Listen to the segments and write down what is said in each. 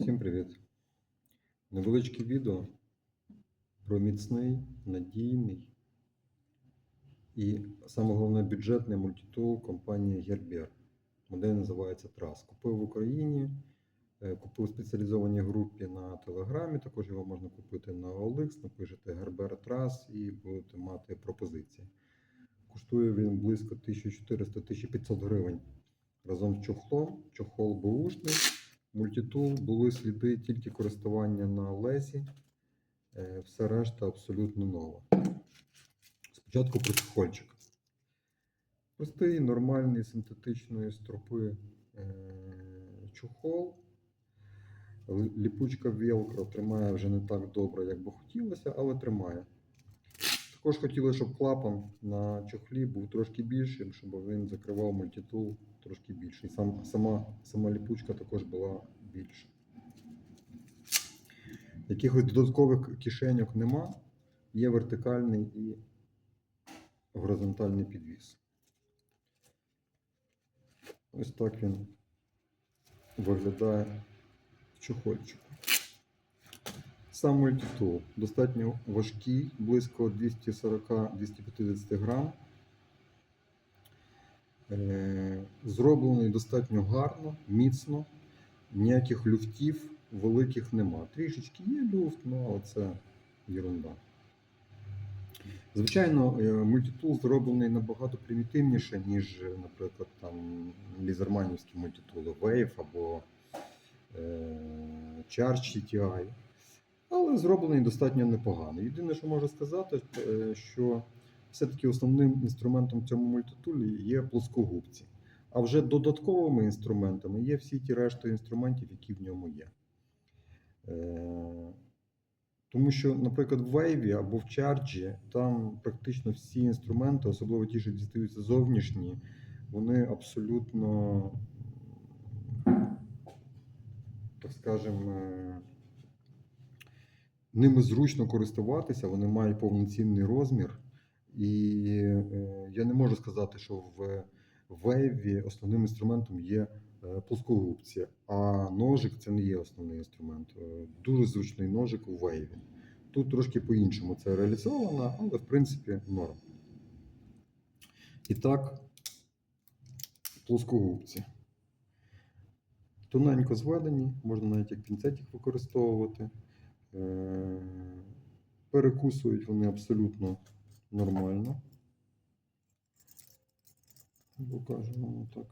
Всім привіт! Невеличке відео про міцний, надійний і саме головне бюджетний мультитул компанії Gerber. Модель називається TRAS. Купив в Україні, е, купив в спеціалізованій групі на Телеграмі. Також його можна купити на OLX, напишете Gerber TRAS і будете мати пропозиції. Коштує він близько 1400-1500 гривень разом з чохлом. Чохол бушний. Мультитул були сліди тільки користування на лезі, е, все решта абсолютно нове. Спочатку почухольчик. Простий, нормальний синтетичної стропи е, чохол. Л- Ліпучка Velcro тримає вже не так добре, як би хотілося, але тримає. Також хотілося, щоб клапан на чохлі був трошки більшим, щоб він закривав мультитул трошки більше. І сам, сама, сама ліпучка також була більша. Якихось додаткових кишеньок нема. Є вертикальний і горизонтальний підвіс. Ось так він виглядає в чохольчику. Сам мультитул достатньо важкий, близько 240-250 грам. Е, Зроблений достатньо гарно, міцно, ніяких люфтів великих нема. Трішечки є люфт, ну але це ерунда. Звичайно, е, мультитул зроблений набагато примітивніше, ніж, наприклад, там лізерманівські мультитули Wave або е, Charge CTI. Але зроблений достатньо непогано. Єдине, що можу сказати, е, що все-таки основним інструментом цьому мультитулі є плоскогубці. А вже додатковими інструментами є всі ті решта інструментів, які в ньому є. Е, Тому що, наприклад, в Wave або в Charge там практично всі інструменти, особливо ті, що дістаються зовнішні, вони абсолютно, так скажемо, ними зручно користуватися, вони мають повноцінний розмір. І е, я не можу сказати, що в Wave основним інструментом є е, плоскогубці, а ножик це не є основний інструмент. Е, Дуже зручний ножик у Wave. Тут трошки по-іншому це реалізовано, але в принципі норм. І так, плоскогубці. Тоненько зведені, можна навіть як пінцетик використовувати. Е, Перекусують вони абсолютно нормально. Покажемо так.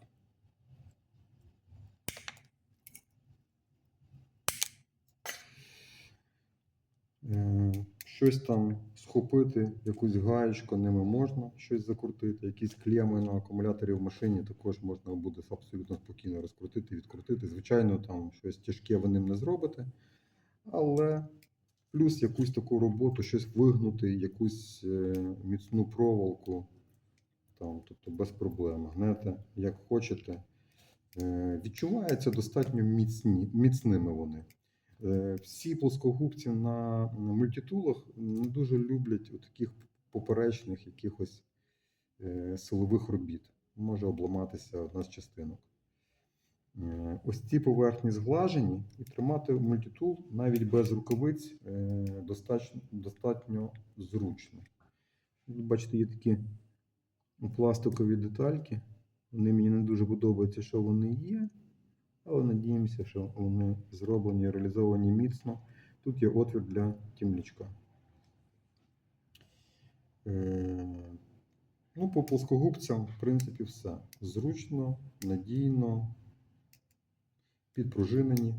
Е, Щось там схопити, якусь гаєчку ними можна щось закрутити, якісь клеми на акумуляторі в машині також можна буде абсолютно спокійно розкрутити, відкрутити. Звичайно, там щось тяжке ви ним не зробите, але плюс якусь таку роботу, щось вигнути, якусь е, міцну проволоку, там, тобто без проблем. Гнете, як хочете. Е, Відчуваються достатньо міцні, міцними вони. Е, Всі плоскогубці на мультитулах не дуже люблять таких поперечних якихось силових робіт. Може обламатися одна з частинок. Е, Ось ці поверхні зглажені, і тримати мультитул навіть без рукавиць е, достатньо, достатньо зручно. Бачите, є такі пластикові детальки. Вони мені не дуже подобаються, що вони є, але надіємося, що вони зроблені, реалізовані міцно. Тут є отвір для тімлячка. Е, Ну, по плоскогубцям, в принципі, все. Зручно, надійно, підпружинені.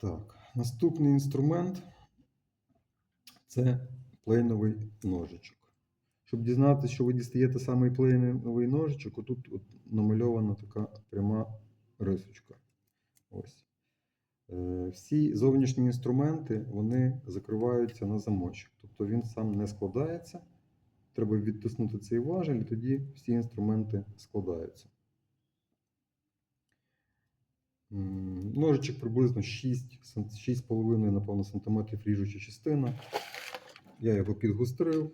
Так, наступний інструмент це плейновий ножичок. Щоб дізнатися, що ви дістаєте саме плейновий ножичок, отут от намальована така пряма рисочка. Ось. Е, Всі зовнішні інструменти вони закриваються на замочок. Тобто він сам не складається. Треба відтиснути цей важель, і тоді всі інструменти складаються. Ножичок приблизно 6, 6,5 напевно, сантиметрів ріжуча частина. Я його підгострив.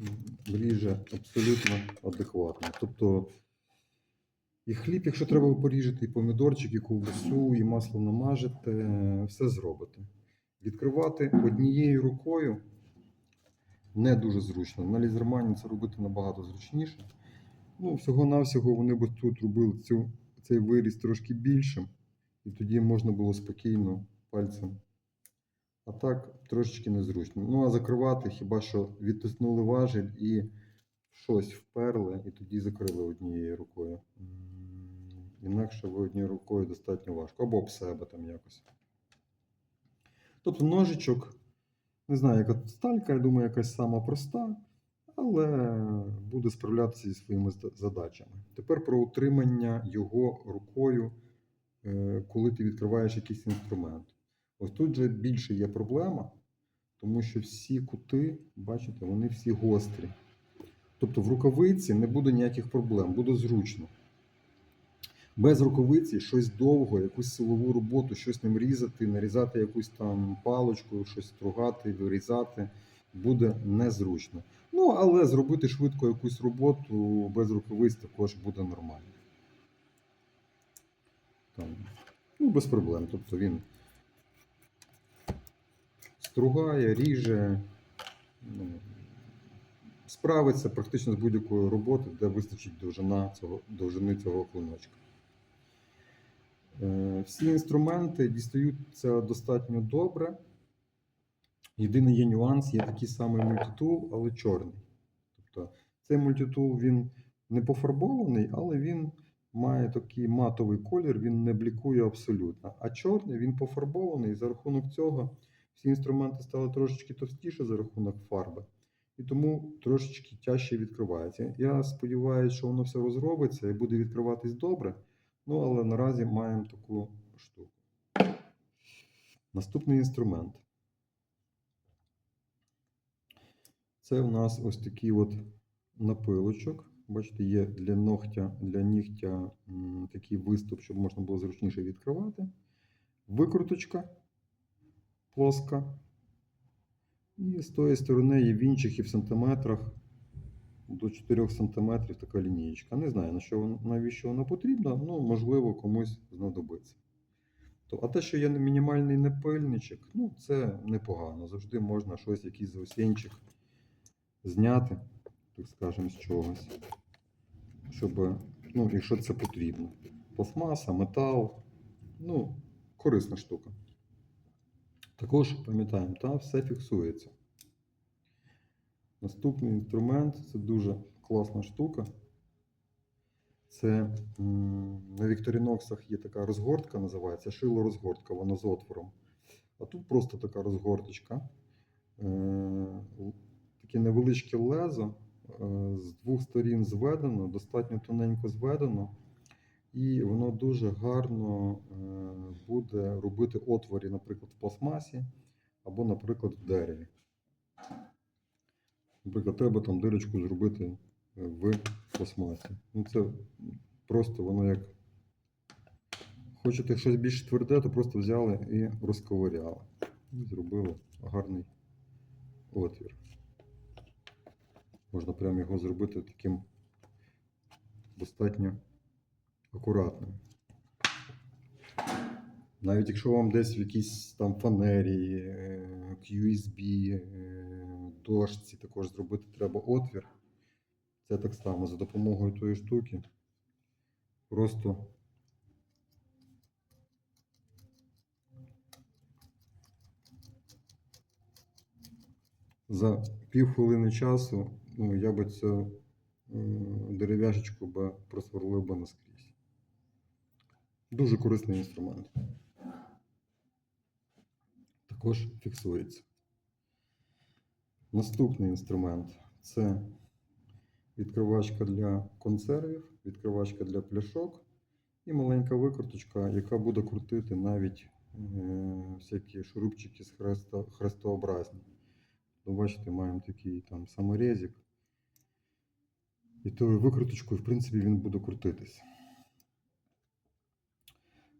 М, Ріже абсолютно адекватно. Тобто І хліб, якщо треба, поріжете, і помідорчик, і ковбасу, і масло намажете, все зробите. Відкривати однією рукою не дуже зручно. На лізермані це робити набагато зручніше. Ну, всього-навсього вони б тут робили цю, цей виріз трошки більшим, і тоді можна було спокійно пальцем. А так трошечки незручно. Ну, а закривати хіба що відтиснули важіль і щось вперли, і тоді закрили однією рукою. Інакше ви однією рукою достатньо важко. Або об себе там якось. Тобто ножичок, не знаю, яка тут сталька, я думаю, якась сама проста, але буде справлятися зі своїми задачами. Тепер про утримання його рукою, е, коли ти відкриваєш якийсь інструмент. Ось тут же більше є проблема, тому що всі кути, бачите, вони всі гострі. Тобто в рукавиці не буде ніяких проблем, буде зручно. Без рукавиці щось довго, якусь силову роботу, щось ним різати, нарізати якусь там паличку, щось стругати, вирізати буде незручно. Ну, але зробити швидко якусь роботу без рукавиць також буде нормально. Там, ну, без проблем. Тобто він стругає, ріже, ну, справиться практично з будь-якою роботою, де вистачить довжина цього, довжини цього клиночка. Е, Всі інструменти дістаються достатньо добре. Єдиний є нюанс, є такий самий мультитул, але чорний. Тобто цей мультитул він не пофарбований, але він має такий матовий колір, він не блікує абсолютно. А чорний він пофарбований, і за рахунок цього всі інструменти стали трошечки товстіше за рахунок фарби. І тому трошечки тяжче відкривається. Я сподіваюся, що воно все розробиться і буде відкриватись добре. Ну, але наразі маємо таку штуку. Наступний інструмент. Це у нас ось такий от напилочок. Бачите, є для ногтя, для нігтя такий виступ, щоб можна було зручніше відкривати. Викруточка плоска. І з тої сторони є вінчики в сантиметрах до 4 см така лінієчка. Не знаю, на що, навіщо вона потрібна, ну, можливо, комусь знадобиться. То, а те, що є мінімальний напильничок, ну, це непогано. Завжди можна щось, якийсь заусінчик зняти, так скажемо, з чогось. Щоб, ну, якщо це потрібно. Пластмаса, метал, ну, корисна штука. Також пам'ятаємо, та все фіксується. Наступний інструмент це дуже класна штука. Це на Вікторіноксах є така розгортка, називається шило-розгортка, вона з отвором. А тут просто така розгорточка. Таке невеличке лезо е, з двох сторін зведено, достатньо тоненько зведено. І воно дуже гарно е, буде робити отворі, наприклад, в пластмасі або, наприклад, в дереві. Наприклад, треба там дирочку зробити е, в пластмасі. Ну, це просто воно як. Хочете щось більш тверде, то просто взяли і розковиряли. І зробили гарний отвір. Можна прямо його зробити таким достатньо акуратним. Навіть якщо вам десь в якійсь там фанері, е, QSB, е, дошці також зробити треба отвір, це так само за допомогою тої штуки. Просто за півхвилини часу ну, я би цю дерев'яшечку би просверлив би наскрізь. Дуже корисний інструмент. Також фіксується. Наступний інструмент це відкривачка для консервів, відкривачка для пляшок і маленька викруточка, яка буде крутити навіть е, всякі шурупчики з хрестообразні. То бачите, маємо такий там саморезик. І тою викруточкою, в принципі, він буде крутитись.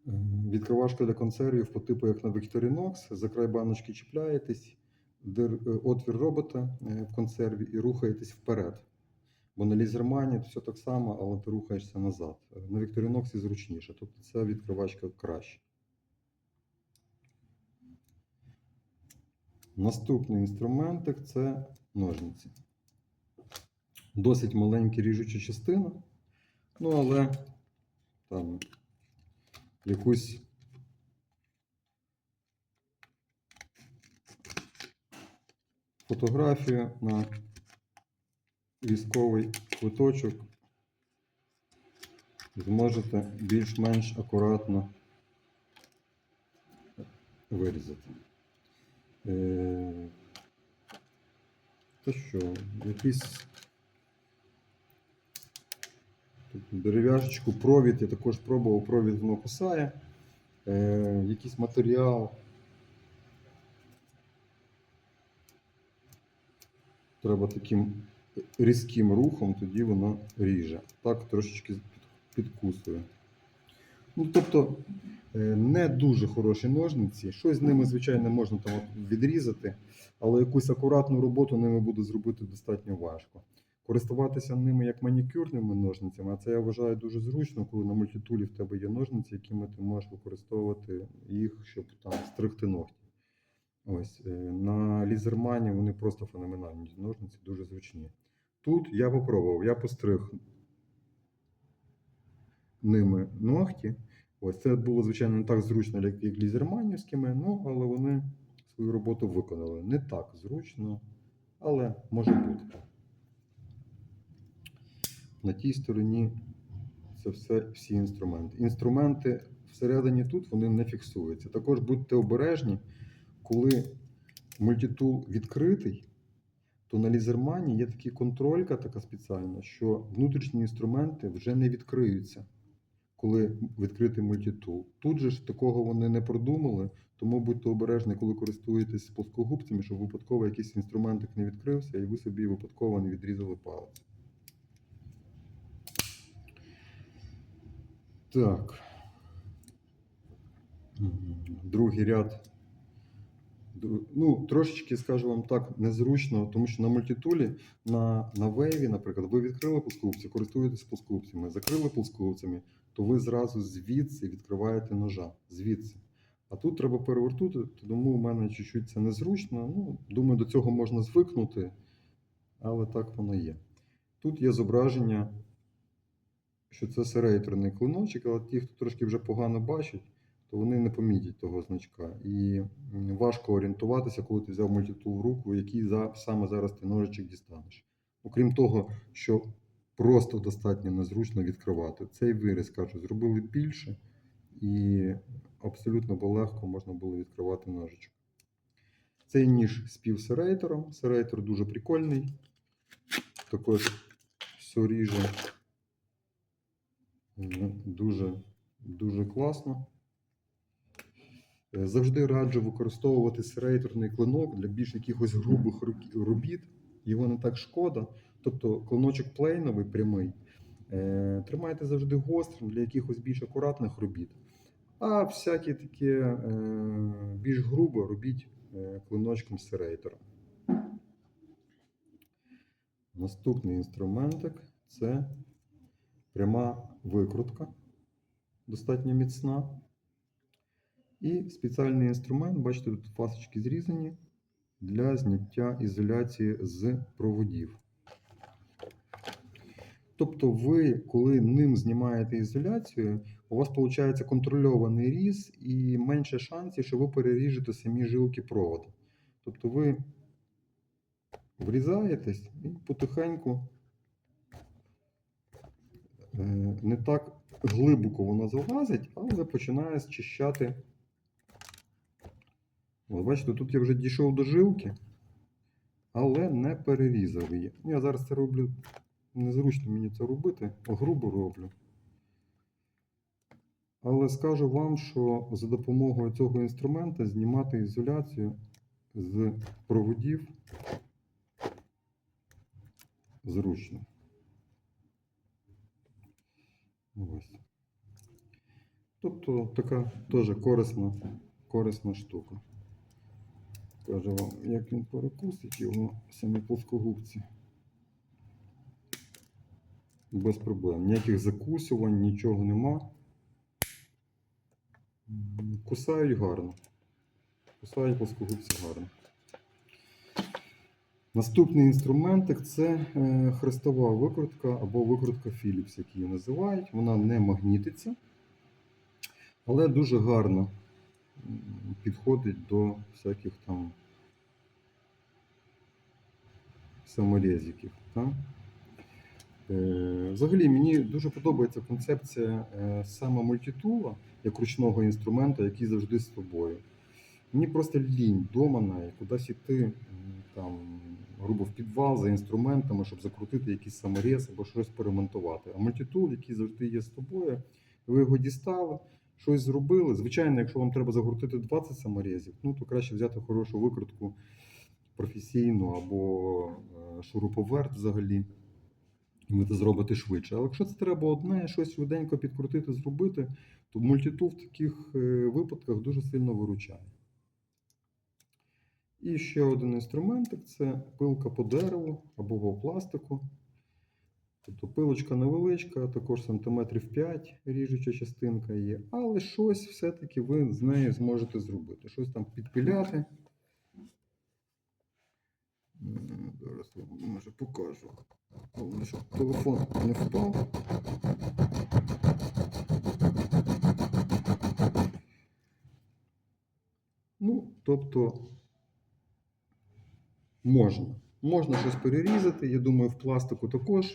Е, Відкривашка для консервів по типу як на Victorinox. За край баночки чіпляєтесь, е, отвір робите е, в консерві і рухаєтесь вперед. Бо на лізермані все так само, але ти рухаєшся назад. На Victorinox зручніше, тобто ця відкривачка краще. Наступний інструментик це ножниці. Досить маленька ріжуча частина, ну але там якусь фотографію на військовий квиточок зможете більш-менш акуратно вирізати. Е, Та що, якийсь тут дерев'яшечку, провід, я також пробував, провід воно кусає. Е, якийсь матеріал. Треба таким різким рухом, тоді воно ріже. Так трошечки підкусує. Ну, тобто е, не дуже хороші ножниці. Щось з ними, звичайно, можна там відрізати, але якусь акуратну роботу ними буде зробити достатньо важко. Користуватися ними як манікюрними ножницями, а це я вважаю дуже зручно, коли на мультитулі в тебе є ножниці, якими ти можеш використовувати їх, щоб там стригти ногті. Ось е, на лізермані вони просто феноменальні ножниці, дуже зручні. Тут я попробував, я постриг ними ногті. Ось це було, звичайно, не так зручно, як, лізерманівськими, ну, але вони свою роботу виконали. Не так зручно, але може бути. На тій стороні це все всі інструменти. Інструменти всередині тут вони не фіксуються. Також будьте обережні, коли мультитул відкритий, то на лізермані є така контролька така спеціальна, що внутрішні інструменти вже не відкриються, коли відкритий мультитул. Тут же ж такого вони не продумали, тому будьте обережні, коли користуєтесь плоскогубцями, щоб випадково якийсь інструментик не відкрився і ви собі випадково не відрізали палець. Так. Другий ряд. Ну, трошечки, скажу вам так, незручно, тому що на мультитулі, на, на вейві, наприклад, ви відкрили плоскогубці, користуєтесь плоскогубцями, закрили плоскогубцями, то ви зразу звідси відкриваєте ножа. Звідси. А тут треба перевертути, тому у мене чуть-чуть це незручно. Ну, думаю, до цього можна звикнути, але так воно є. Тут є зображення, що це серейторний клиночок, але ті, хто трошки вже погано бачить, то вони не помітять того значка. І важко орієнтуватися, коли ти взяв мультитул в руку, який за, саме зараз ти ножичок дістанеш. Окрім того, що просто достатньо незручно відкривати. Цей виріз, кажу, зробили більше, і абсолютно легко можна було відкривати ножичок. Цей ніж з півсерейтором. Серейтор дуже прикольний. Також все ріже. Дуже, дуже класно. Е, Завжди раджу використовувати серейторний клинок для більш якихось грубих робіт. Його не так шкода. Тобто клиночок плейновий прямий. Е, Тримайте завжди гострим для якихось більш акуратних робіт. А всякі таке більш грубо робіть е, клиночком серейтором. Наступний інструментик це пряма викрутка, достатньо міцна. І спеціальний інструмент, бачите, тут фасочки зрізані для зняття ізоляції з проводів. Тобто, ви, коли ним знімаєте ізоляцію, у вас виходить контрольований різ і менше шансів, що ви переріжете самі жилки проводу. Тобто ви врізаєтесь і потихеньку не так глибоко воно залазить, але починає зчищати. От, бачите, тут я вже дійшов до жилки, але не перерізав її. Я зараз це роблю незручно мені це робити, грубо роблю. Але скажу вам, що за допомогою цього інструмента знімати ізоляцію з проводів зручно. Ось. Тобто така теж корисна, корисна штука. Кажу вам, як він перекусить його самі плоскогубці. Без проблем. Ніяких закусувань, нічого нема. Кусають гарно. Кусають плоскогубці гарно. Наступний інструментик це е, хрестова викрутка або викрутка Philips, як її називають. Вона не магнітиться, але дуже гарно підходить до всяких там саморезиків. Е, Взагалі мені дуже подобається концепція е, саме мультитула як ручного інструменту, який завжди з тобою. Мені просто лінь дома навіть кудись іти там, грубо в підвал за інструментами, щоб закрутити якийсь саморез або щось перемонтувати. А мультитул, який завжди є з тобою, ви його дістали, щось зробили. Звичайно, якщо вам треба закрутити 20 саморезів, ну то краще взяти хорошу викрутку професійну або е, шуруповерт взагалі. І ви це зробите швидше. Але якщо це треба одне, щось швиденько підкрутити, зробити, то мультитул в таких е, випадках дуже сильно виручає. І ще один інструментик це пилка по дереву або по пластику. Тобто пилочка невеличка, також сантиметрів 5 ріжуча частинка є, але щось все-таки ви з нею зможете зробити. Щось там підпиляти. Зараз вам може покажу. Головне, щоб телефон не впав. Ну, тобто можна. Можна щось перерізати. Я думаю, в пластику також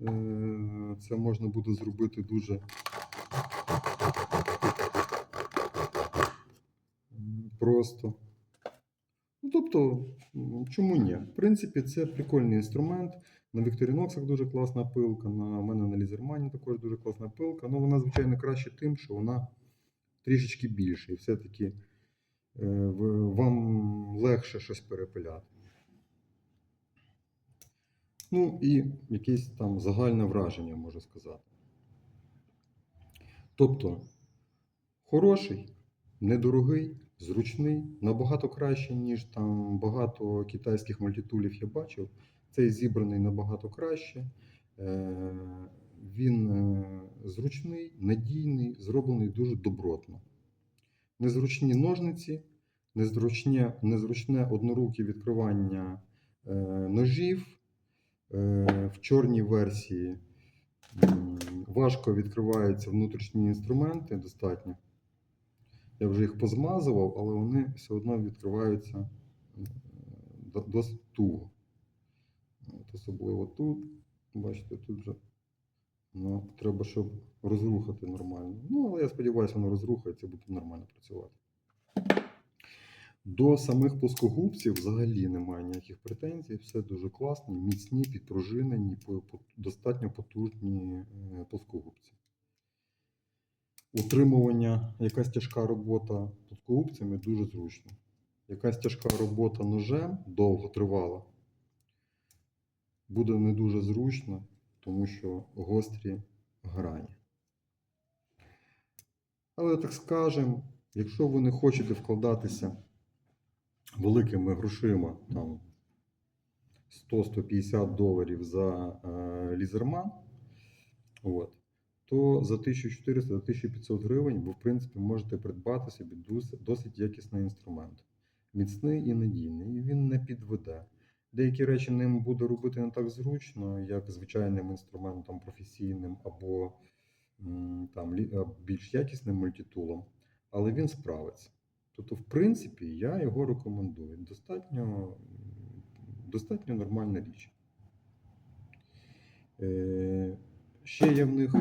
е, це можна буде зробити дуже просто. Ну, тобто, чому ні? В принципі, це прикольний інструмент. На Victorinox дуже класна пилка, на мене на Лізермані також дуже класна пилка. Ну, вона, звичайно, краще тим, що вона трішечки більше. І все-таки е, вам легше щось перепиляти. Ну і якесь там загальне враження, можу сказати. Тобто, хороший, недорогий, зручний, набагато краще, ніж там багато китайських мультитулів я бачив. Цей зібраний набагато краще. Е, Він е, зручний, надійний, зроблений дуже добротно. Незручні ножниці, незручне, незручне одноруке відкривання е, ножів. Е, В чорній версії важко відкриваються внутрішні інструменти достатньо. Я вже їх позмазував, але вони все одно відкриваються досить туго. От особливо тут. Бачите, тут вже ну, треба, щоб розрухати нормально. Ну, але я сподіваюся, воно розрухається, буде нормально працювати. До самих плоскогубців взагалі немає ніяких претензій. Все дуже класно, міцні, підпружинені, достатньо потужні е, плоскогубці. Утримування, якась тяжка робота плоскогубцями дуже зручно. Якась тяжка робота ножем довго тривала. Буде не дуже зручно, тому що гострі грані. Але так скажемо, якщо ви не хочете вкладатися великими грошима, там 100-150 доларів за е, лізерман, от, то за 1400-1500 гривень ви, в принципі, можете придбати собі дос- досить якісний інструмент. Міцний і надійний, і він не підведе. Деякі речі ним буде робити не так зручно, як звичайним інструментом професійним або там, більш якісним мультитулом, але він справиться. Тобто, в принципі, я його рекомендую. Достатньо, достатньо нормальна річ. Е, ще є в них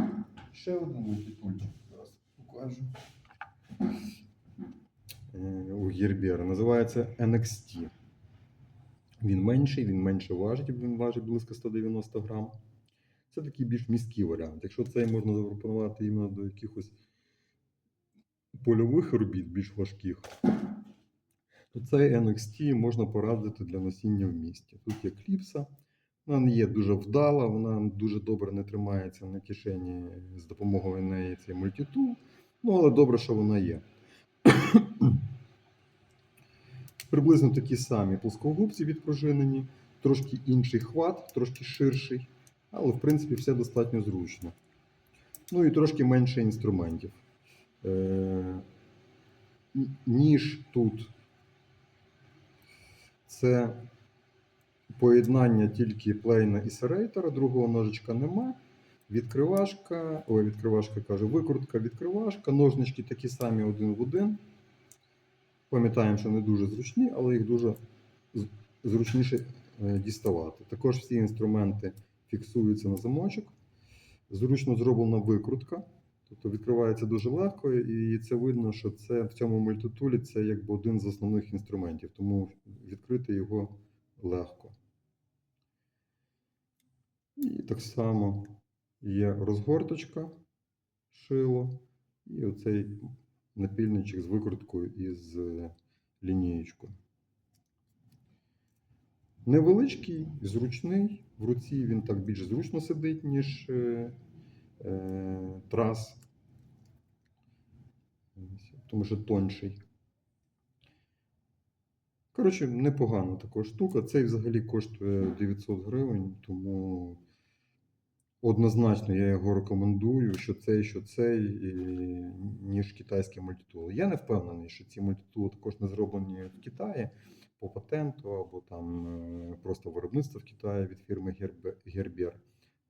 ще один мультитульчик. Зараз покажу. Е, у Гербера. Називається NXT. Він менший, він менше важить, він важить близько 190 грам. Це такий більш міський варіант. Якщо цей можна запропонувати іменно до якихось польових робіт, більш важких, то цей NXT можна порадити для носіння в місті. Тут є кліпса, вона не є дуже вдала, вона дуже добре не тримається на кишені з допомогою неї цей мультитул. Ну, але добре, що вона є. Приблизно такі самі плоскогубці відпружинені, трошки інший хват, трошки ширший, Але, в принципі, все достатньо зручно. Ну і трошки менше інструментів. Е, ніж тут це поєднання тільки плейна і серейтера, другого ножичка нема. Відкривашка, ой, відкривашка кажу, викрутка, відкривашка, ножнички такі самі один в один. Пам'ятаємо, що не дуже зручні, але їх дуже зручніше е, діставати. Також всі інструменти фіксуються на замочок. Зручно зроблена викрутка. Тобто відкривається дуже легко, і це видно, що це в цьому мультитулі це якби один з основних інструментів, тому відкрити його легко. І так само є розгорточка, шило, і оцей напільничок з викруткою і з е, лінієчкою. Невеличкий, зручний. В руці він так більш зручно сидить, ніж е, трас, тому що тонший. Коротше, непогана така штука. Цей взагалі коштує 900 гривень, тому однозначно я його рекомендую, що цей, що цей, і, ніж китайські мультитули. Я не впевнений, що ці мультитули також не зроблені в Китаї по патенту або там е, просто виробництво в Китаї від фірми Гербе- Gerber.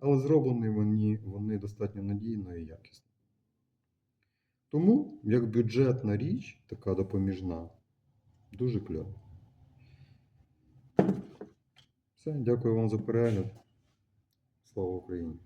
Але зроблені вони, вони достатньо надійно і якісно. Тому, як бюджетна річ, така допоміжна, дуже кльово. Все, дякую вам за перегляд. Слава Україні!